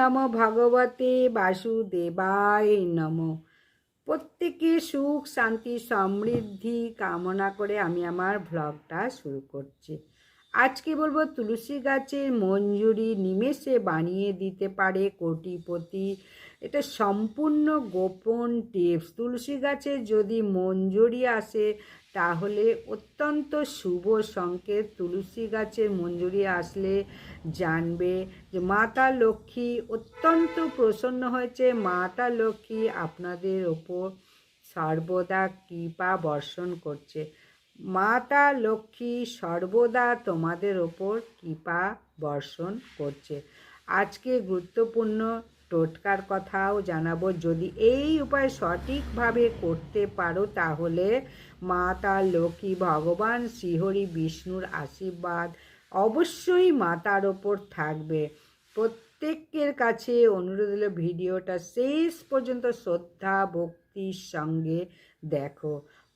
নম ভগবতে বাসুদেবায় নম। প্রত্যেকে সুখ, শান্তি, সমৃদ্ধি কামনা করে আমি আমার ভ্লগটা শুরু করছি। আজকে বলব তুলসী গাছের মঞ্জুরি নিমেষে বানিয়ে দিতে পারে কোটিপতি। এটা সম্পূর্ণ গোপন টিপস। তুলসী গাছে যদি মঞ্জুরি আসে তাহলে অত্যন্ত শুভ সংকেত। তুলসী গাছের মঞ্জুরি আসলে জানবে যে মাতা লক্ষ্মী অত্যন্ত প্রসন্ন হয়েছে। মাতা লক্ষ্মী আপনাদের ওপর সর্বদা কৃপা বর্ষণ করছে। মাতা লক্ষ্মী সর্বদা তোমাদের ওপর কৃপা বর্ষণ করছে। আজকে গুরুত্বপূর্ণ টোটকার কথাও জানাব। যদি এই উপায় সঠিকভাবে করতে পারো তাহলে মাতা লক্ষ্মী ভগবান, শ্রীহরি বিষ্ণুর আশীর্বাদ অবশ্যই মাতার ওপর থাকবে। প্রত্যেকের কাছে অনুরোধ হলো ভিডিওটা শেষ পর্যন্ত শ্রদ্ধা, ভক্তির সঙ্গে দেখো।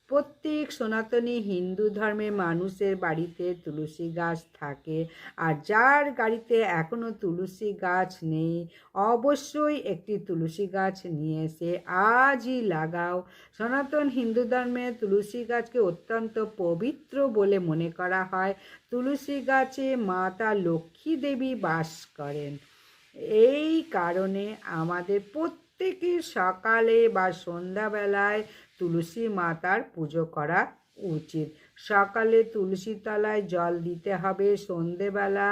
প্রত্যেক সনাতনী হিন্দু ধর্মের মানুষের বাড়িতে তুলসী গাছ থাকে। আর যার গাড়িতে এখনও তুলসী গাছ নেই, অবশ্যই একটি তুলসী গাছ নিয়ে এসে আজই লাগাও। সনাতন হিন্দু ধর্মে তুলসী গাছকে অত্যন্ত পবিত্র বলে মনে করা হয়। তুলসী গাছে মাতা লক্ষ্মী দেবী বাস করেন। এই কারণে আমাদের প্রত্যেকের সকালে বা সন্ধ্যাবেলায় তুলসী মাতার পুজো করা উচিত। সকালে তুলসী তলায় জল দিতে হবে, সন্ধেবেলা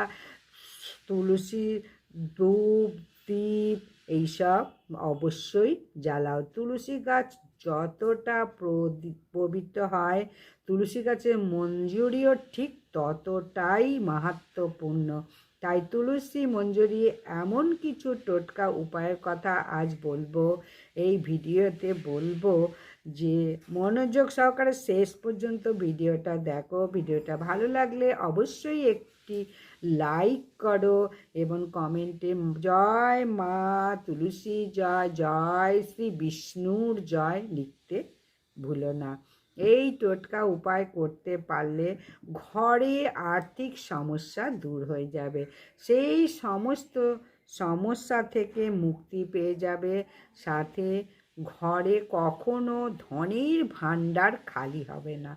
তুলসী ধূপ দ্বীপ এইসব অবশ্যই জ্বালাও। তুলসী গাছ যতটা পবিত্র হয়, তুলসী গাছের মঞ্জুরিও ঠিক ততটাই মাহাত্মপূর্ণ। তাই তুলসী মঞ্জুরি এমন কিছু টোটকা উপায়ের কথা আজ বলব, এই ভিডিওতে বলব যে মনোযোগ সহকারে শেষ পর্যন্ত ভিডিওটা দেখো। ভিডিওটা ভালো লাগলে অবশ্যই একটি লাইক করো এবং কমেন্টে জয় মা তুলসী জয় জয় শ্রী বিষ্ণুর জয় লিখতে ভুলো না। এই টোটকা উপায় করতে পারলে ঘরে আর্থিক সমস্যা দূর হয়ে যাবে। সেই সমস্ত সমস্যা থেকে মুক্তি পেয়ে যাবে। সাথে ঘরে কখনো ধনের ভাণ্ডার খালি হবে না।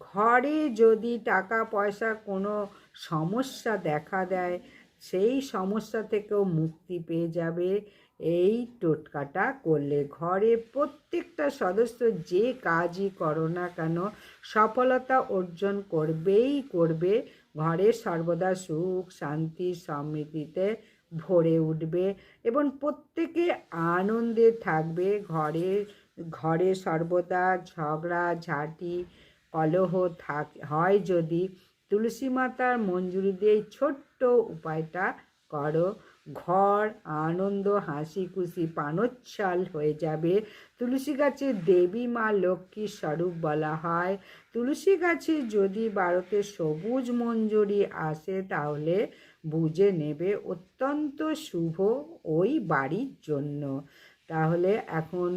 ঘরে যদি টাকা পয়সা কোনো সমস্যা দেখা দেয়, সেই সমস্যা থেকেও মুক্তি পেয়ে যাবে। এই টোটকাটা করলে ঘরে প্রত্যেকটা সদস্য যে কাজই করো না কেন, সফলতা অর্জন করবেই করবে। ঘরে সর্বদা সুখ, শান্তি, সমৃদ্ধিতে ভরে উঠবে এবং প্রত্যেকে আনন্দে থাকবে। ঘরে ঘরে সর্বদা ঝগড়া, ঝাঁটি, কলহ থাক, হয় যদি তুলসী মাতার মঞ্জুরি দিয়ে ছোট্ট উপায়টা করো। ঘর, আনন্দ, হাসি খুশি, পানোচ্ছল হয়ে যাবে। তুলসী গাছে দেবী মা লক্ষ্মীর স্বরূপ বলা হয়। তুলসী গাছে যদি ভারতে সবুজ মঞ্জুরি আসে, তাহলে বুঝে নেবে অত্যন্ত শুভ ওই বাড়ির জন্য। তাহলে এখন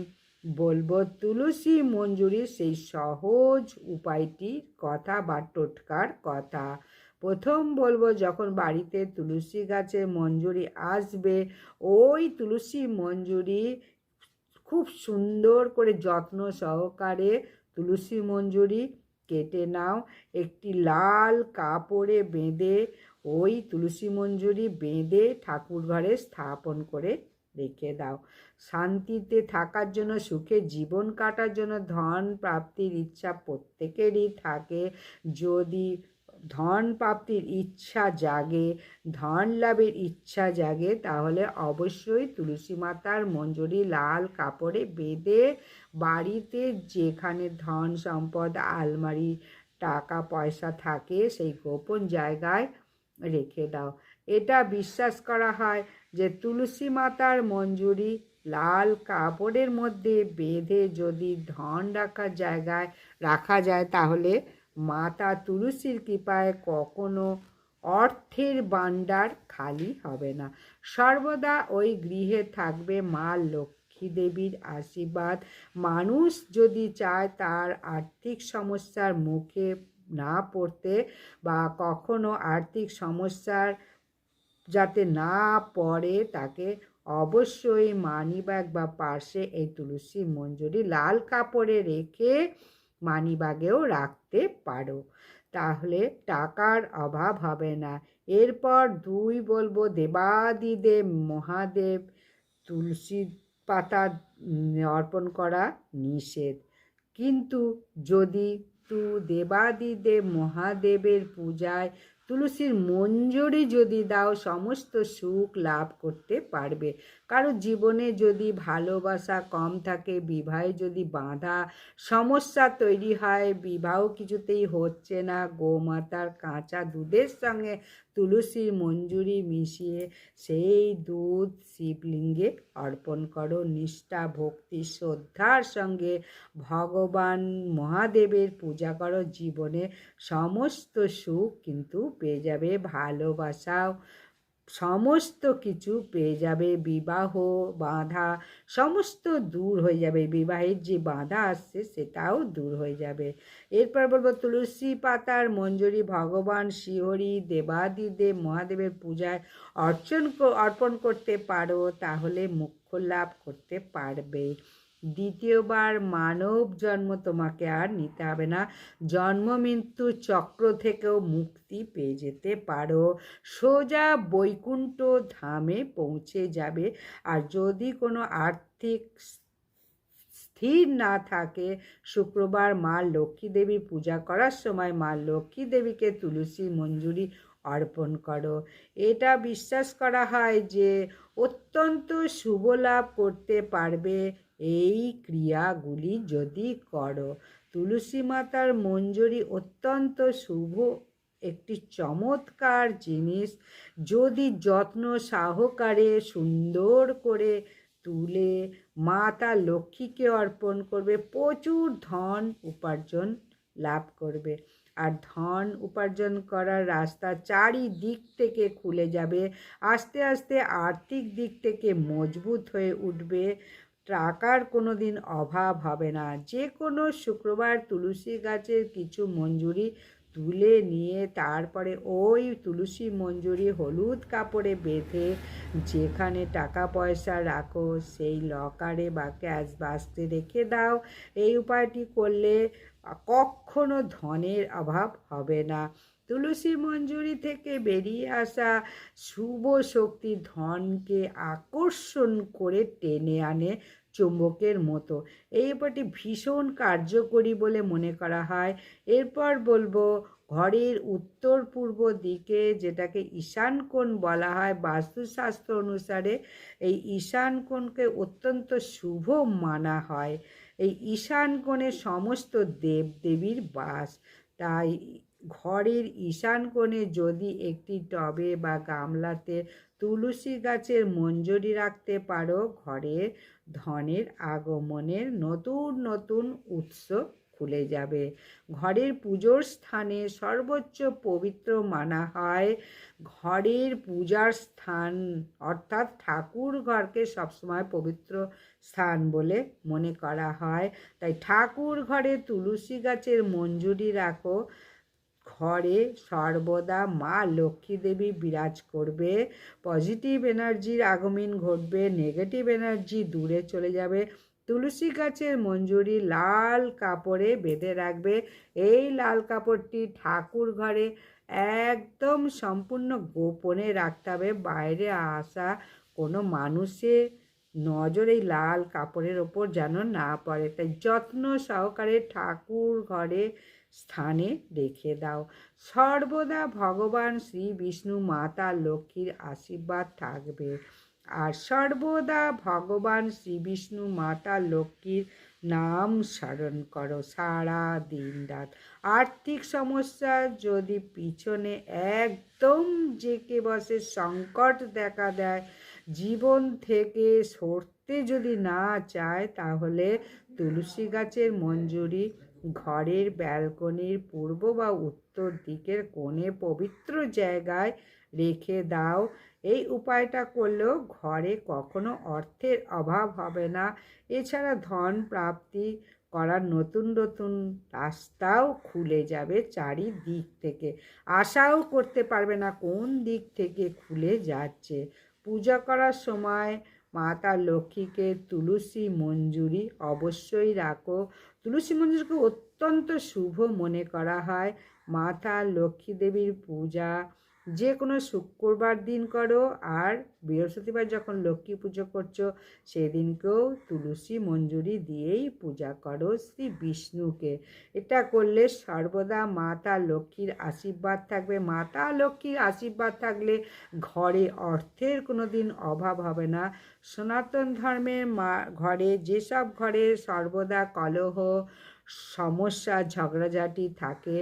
বলব তুলসী মঞ্জুরির সেই সহজ উপায়টির কথা বা টোটকার কথা। প্রথম বলব যখন বাড়িতে তুলসী গাছের মঞ্জুরি আসবে, ওই তুলসী মঞ্জুরি খুব সুন্দর করে যত্ন সহকারে তুলসী মঞ্জুরি কেটে নাও, একটি লাল কাপড়ে বেঁধে ওই তুলসী মঞ্জুরি বেঁধে ঠাকুর ঘরে স্থাপন করে রেখে দাও। শান্তিতে থাকার জন্য, সুখে জীবন কাটার জন্য ধন প্রাপ্তির ইচ্ছা প্রত্যেকেরই থাকে। যদি ধন প্রাপ্তির ইচ্ছা জাগে, ধন লাভের ইচ্ছা জাগে, তাহলে অবশ্যই তুলসী মাতার মঞ্জুরি লাল কাপড়ে বেঁধে বাড়িতে যেখানে ধন সম্পদ, আলমারি টাকা পয়সা থাকে, সেই গোপন জায়গায় রেখে দাও। এটা বিশ্বাস করা হয় যে তুলসী মাতার মঞ্জুরি লাল কাপড়ের মধ্যে বেঁধে যদি ধন রাখার জায়গায় রাখা যায়, তাহলে মাতা তুলসীর কৃপায় কখনো অর্থের ভাণ্ডার খালি হবে না। সর্বদা ওই গৃহে থাকবে মা লক্ষ্মী দেবীর আশীর্বাদ। মানুষ যদি চায় তার আর্থিক সমস্যার মুখে না পড়তে বা কখনো আর্থিক সমস্যার যাতে না পড়ে তাকে অবশ্যই মানিব্যাগ বা পার্সে এই তুলসী মঞ্জুরি লাল কাপড়ে রেখে মানিব্যাগেও রাখতে পারো। তাহলে টাকার অভাব হবে না। এরপর দুই বলব, দেবাদিদেব মহাদেব তুলসী পাতা অর্পণ করা নিষেধ। কিন্তু যদি তু দেবাদিদেব মহাদেবের পূজায় তুলসীর মঞ্জুরি যদি দাও সমস্ত সুখ লাভ করতে পারবে। কারও জীবনে যদি ভালোবাসা কম থাকে, বিবাহে যদি বাঁধা সমস্যা তৈরি হয়, বিবাহ কিছুতেই হচ্ছে না। গোমাতার কাঁচা দুধের সঙ্গে তুলসীর মঞ্জুরি মিশিয়ে সেই দুধ শিবলিঙ্গে অর্পণ করো। নিষ্ঠা, ভক্তি, শ্রদ্ধার সঙ্গে ভগবান মহাদেবের পূজা করো। জীবনে সমস্ত সুখ কিন্তু পেয়ে যাবে। ভালোবাসাও সমস্ত কিছু পেয়ে যাবে, বিবাহ বাধা সমস্ত দূর হয়ে যাবে, বিবাহের যে বাধা আসছে সেটাও দূর হয়ে যাবে। এরপর বলব, তুলসী পাতার মঞ্জুরি, ভগবান, শিহরি, দেবাদিদেব মহাদেবের পূজায় অর্চন অর্পণ করতে পারো, তাহলে মুখ্য লাভ করতে পারবে। দ্বিতীয়বার মানব জন্ম তোমাকে আর নিতে হবে না। জন্ম মৃত্যু চক্র থেকেও মুক্তি পেয়ে যেতে পারো। সোজা বৈকুণ্ঠ ধামে পৌঁছে যাবে। আর যদি কোনো আর্থিক স্থির না থাকে, শুক্রবার মা লক্ষ্মী দেবীর পূজা করার সময় মা লক্ষ্মী দেবীকে তুলসী মঞ্জুরি অর্পণ করো। এটা বিশ্বাস করা হয় যে অত্যন্ত শুভ লাভ করতে পারবে। এই ক্রিয়াগুলি যদি করো, তুলসী মাতার মঞ্জুরি অত্যন্ত শুভ একটি চমৎকার জিনিস। যদি যত্ন সহকারে সুন্দর করে তুলে মাতা লক্ষ্মীকে অর্পণ করবে, প্রচুর ধন উপার্জন লাভ করবে। আর ধন উপার্জন করার রাস্তা চারিদিক থেকে খুলে যাবে, আস্তে আস্তে আর্থিক দিক থেকে মজবুত হয়ে উঠবে। টাকার কোনো দিন অভাব হবে না। যে কোনো শুক্রবার তুলসী গাছের কিছু মঞ্জুরি তুলে নিয়ে তারপরে ওই তুলসী মঞ্জুরি হলুদ কাপড়ে বেঁধে যেখানে টাকা পয়সা রাখো সেই লকারে বা ক্যাশ বাস্তে রেখে দাও। এই উপায়টি করলে কখনো ধনের অভাব হবে না। তুলসী মঞ্জুরি থেকে বেরিয়ে আসা শুভ শক্তি ধনকে আকর্ষণ করে টেনে আনে। চুম্বকের মতো। এই উপায়টি ভীষণ কার্যকরী বলে মনে করা হয়। এরপর বলব, ঘরের উত্তর পূর্ব দিকে যেটাকে ঈশান কোণ বলা হয় বাস্তুশাস্ত্র অনুসারে, এই ঈশান কোণকে অত্যন্ত শুভ মানা হয়। এই ঈশান কোণে সমস্ত দেবদেবীর বাস। তাই ঘরের ঈশান কোণে যদি একটি টবে বা গামলাতে তুলসী গাছের মঞ্জুরি রাখতে পারো, ঘরে ধনের আগমনের নতুন নতুন উৎস খুলে যাবে। ঘরের পুজোর স্থানে সর্বোচ্চ পবিত্র মানা হয় ঘরের পূজার স্থান, অর্থাৎ ঠাকুর ঘরকে সবসময় পবিত্র স্থান বলে মনে করা হয়। তাই ঠাকুর ঘরে তুলসী গাছের মঞ্জুরি রাখো ঘরে সর্বদা মা লক্ষ্মী দেবী বিরাজ করবে। পজিটিভ এনার্জির আগমন ঘটবে নেগেটিভ এনার্জি দূরে চলে যাবে। তুলসী গাছের মঞ্জুরি লাল কাপড়ে বেঁধে রাখবে। এই লাল কাপড়টি ঠাকুর ঘরে একদম সম্পূর্ণ গোপনে রাখতে হবে। বাইরে আসা কোনো মানুষের নজর এই লাল কাপড়ের ওপর যেন না পড়ে। তাই যত্ন সহকারে ঠাকুর ঘরে স্থানে রেখে দাও। সর্বদা ভগবান শ্রী বিষ্ণু মাতা লক্ষ্মীর আশীর্বাদ থাকবে। আর সর্বদা ভগবান শ্রী বিষ্ণু মাতা লক্ষ্মীর নাম স্মরণ করো সারা দিন রাত। আর্থিক সমস্যা যদি পিছনে একদম জেকে বসে সংকট দেখা দেয় জীবন থেকে সরতে যদি না চায়, তাহলে তুলসী গাছের মঞ্জুরি ঘরের ব্যালকনির পূর্ব বা উত্তর দিকের কোণে পবিত্র জায়গায় রেখে দাও। এই উপায়টা করলেও ঘরে কখনো অর্থের অভাব হবে না। এছাড়া ধন প্রাপ্তি করার নতুন নতুন রাস্তাও খুলে যাবে চারিদিক থেকে। আশাও করতে পারবে না কোন দিক থেকে খুলে যাচ্ছে। পূজা করার সময় মাতা লক্ষ্মীকে তুলসী মঞ্জুরি অবশ্যই রাখো। তুলসী মঞ্জুরিকে অত্যন্ত শুভ মনে করা হয়। মাতা লক্ষ্মী দেবীর পূজা যে কোনো শুক্রবার দিন করো আর বৃহস্পতিবার যখন লক্ষ্মী পুজো করছ, সেদিনকেও তুলসী মঞ্জুরি দিয়েই পূজা করো শ্রী বিষ্ণুকে। এটা করলে সর্বদা মাতা লক্ষ্মীর আশীর্বাদ থাকবে। মাতা লক্ষ্মীর আশীর্বাদ থাকলে ঘরে অর্থের কোনো দিন অভাব হবে না। সনাতন ধর্মের মা, ঘরে যেসব ঘরে সর্বদা কলহ, সমস্যা, ঝগড়াঝাটি থাকে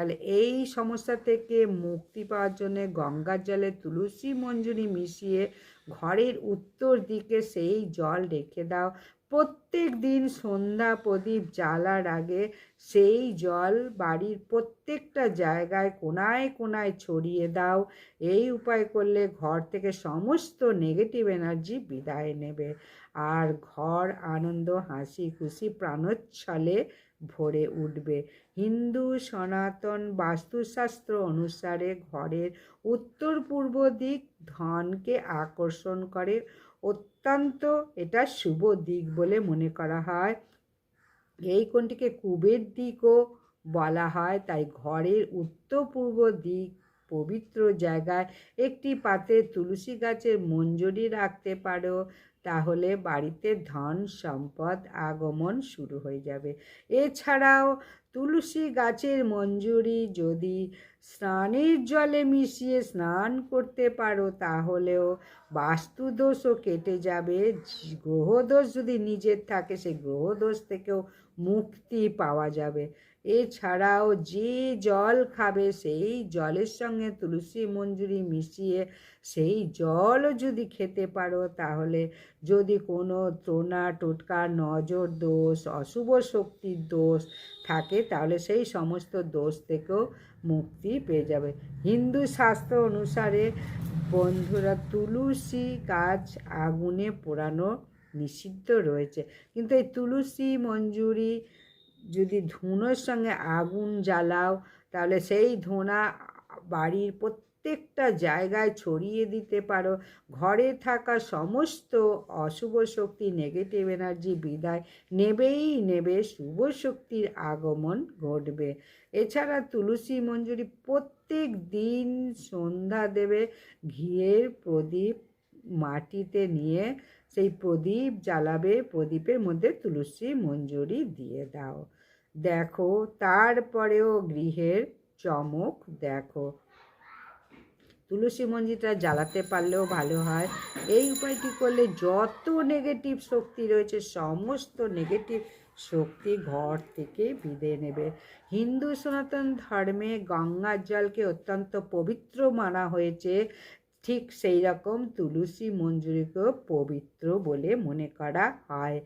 তাহলে এই সমস্যা থেকে মুক্তি পাওয়ার জন্যে গঙ্গার জলে তুলসী মঞ্জুরি মিশিয়ে ঘরের উত্তর দিকে সেই জল রেখে দাও। প্রত্যেক দিন সন্ধ্যা প্রদীপ জ্বালার আগে সেই জল বাড়ির প্রত্যেকটা জায়গায় কোনায় কোনায় ছড়িয়ে দাও। এই উপায় করলে ঘর থেকে সমস্ত নেগেটিভ এনার্জি বিদায় নেবে। আর ঘর আনন্দ, হাসি, খুশি, প্রাণোচ্ছলে ভরে উঠবে। হিন্দু, সনাতন বাস্তুশাস্ত্র অনুসারে ঘরের উত্তর পূর্ব দিক ধনকে আকর্ষণ করে। অত্যন্ত, এটা শুভ দিক বলে মনে করা হয়। এই কোণটিকে কুবের দিকও বলা হয়। তাই ঘরের উত্তর পূর্ব দিক পবিত্র জায়গায় একটি পাত্রে তুলসী গাছের মঞ্জুরি রাখতে পারো। তাহলে বাড়িতে ধন সম্পদ আগমন শুরু হয়ে যাবে। এছাড়াও তুলসী গাছের মঞ্জুরি যদি স্নানের জলে মিশিয়ে স্নান করতে পারো, তাহলেও বাস্তুদোষও কেটে যাবে। গ্রহদোষ যদি নিজের থাকে সেই গ্রহদোষ থেকেও মুক্তি পাওয়া যাবে। এছাড়াও যে জল খাবে, সেই জলের সঙ্গে তুলসী মঞ্জুরি মিশিয়ে সেই জলও যদি খেতে পারো, তাহলে যদি কোনো টোনা টোটকা নজর দোষ, অশুভ শক্তির দোষ থাকে, তাহলে সেই সমস্ত দোষ থেকেও মুক্তি পেয়ে যাবে। হিন্দু শাস্ত্র অনুসারে, বন্ধুরা, তুলসী গাছ আগুনে পোড়ানো নিষিদ্ধ রয়েছে। কিন্তু এই তুলসী মঞ্জুরি যদি ধুনোর সঙ্গে আগুন জ্বালাও, তাহলে সেই ধোঁয়া বাড়ির প্রত্যেকটা জায়গায় ছড়িয়ে দিতে পারো। ঘরে থাকা সমস্ত অশুভ শক্তি নেগেটিভ এনার্জি বিদায় নেবেই নেবে, শুভ শক্তির আগমন ঘটবে। এছাড়া তুলসী মঞ্জুরি প্রত্যেক দিন সন্ধ্যা দেবে, ঘিয়ের প্রদীপ মাটিতে নিয়ে সেই প্রদীপ জ্বালাবে প্রদীপের মধ্যে তুলসী মঞ্জুরি দিয়ে দাও। দেখো, তারপরেও গৃহের চমক দেখো। তুলসী মঞ্জিটা জ্বালাতে পারলেও ভালো হয়। এই উপায়টি করলে যত নেগেটিভ শক্তি রয়েছে, সমস্ত নেগেটিভ শক্তি ঘর থেকে বিদে নেবে। হিন্দু সনাতন ধর্মে গঙ্গার জলকে অত্যন্ত পবিত্র মানা হয়েছে। ঠিক সেই রকম তুলসী মঞ্জুরিকেও পবিত্র বলে মনে করা হয়।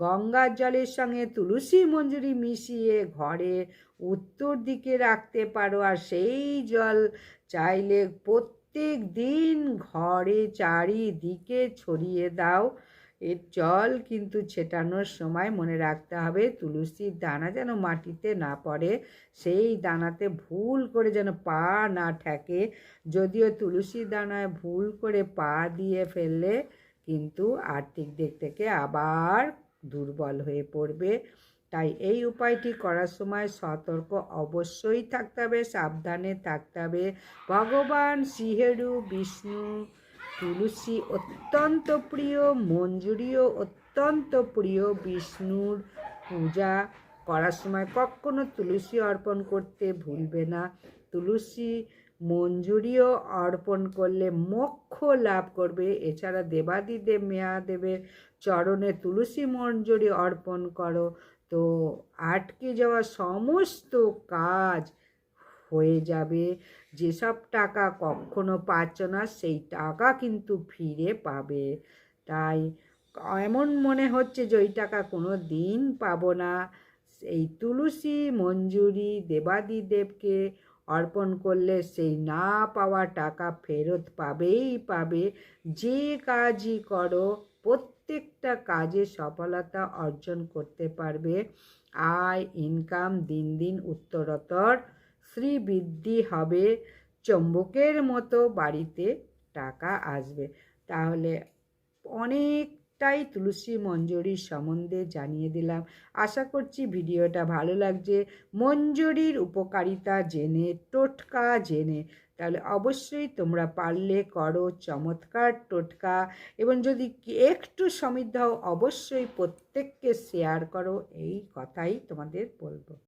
গঙ্গার জলের সঙ্গে তুলসী মঞ্জুরি মিশিয়ে ঘরে উত্তর দিকে রাখতে পারো আর সেই জল চাইলে প্রত্যেক দিন ঘরে চারিদিকে ছড়িয়ে দাও। এর জল কিন্তু ছেটানোর সময় মনে রাখতে হবে তুলসীর দানা যেন মাটিতে না পড়ে, সেই দানাতে ভুল করে যেন পা না ঠেকে। যদিও তুলসীর দানায় ভুল করে পা দিয়ে ফেললে কিন্তু আর্থিক দিক থেকে আবার দুর্বল হয়ে পড়বে। তাই এই উপায়টি করার সময় সতর্ক অবশ্যই থাকতে হবে, সাবধানে থাকতে হবে। ভগবান শ্রীহেরু, বিষ্ণু তুলসী অত্যন্ত প্রিয়, মঞ্জুরিও অত্যন্ত প্রিয়, বিষ্ণুর পূজা করার সময় কখনো তুলসী অর্পণ করতে ভুলবে না। তুলসী মঞ্জুরিও অর্পণ করলে মোক্ষ লাভ করবে। এছাড়া দেবাদিদেব, মেয়াদেবের চরণে তুলসী মঞ্জুরি অর্পণ করো। তো আটকে যাওয়া সমস্ত কাজ হয়ে যাবে। যেসব টাকা কখনো পাচ্ছ না, সেই টাকা কিন্তু ফিরে পাবে। তাই এমন মনে হচ্ছে যে, ওই টাকা কোনো দিন পাবো না। এই তুলসী মঞ্জুরি দেবাদিদেবকে অর্পণ করলে সেই না পাওয়া টাকা ফেরত পাবেই পাবে। যে কাজই করো, প্রত্যেকটা কাজে সফলতা অর্জন করতে পারবে। আয় ইনকাম দিন দিন উত্তরতর শ্রীবৃদ্ধি হবে। চম্বকের মতো বাড়িতে টাকা আসবে। তাহলে অনেকটাই তুলসী মঞ্জুরির সম্বন্ধে জানিয়ে দিলাম। আশা করছি ভিডিওটা ভালো লাগছে। মঞ্জুরির উপকারিতা জেনে, টোটকা জেনে, তাহলে অবশ্যই তোমরা পারলে করো চমৎকার টোটকা। এবং যদি একটু সমৃদ্ধ অবশ্যই প্রত্যেককে শেয়ার করো। এই কথাই তোমাদের বলব।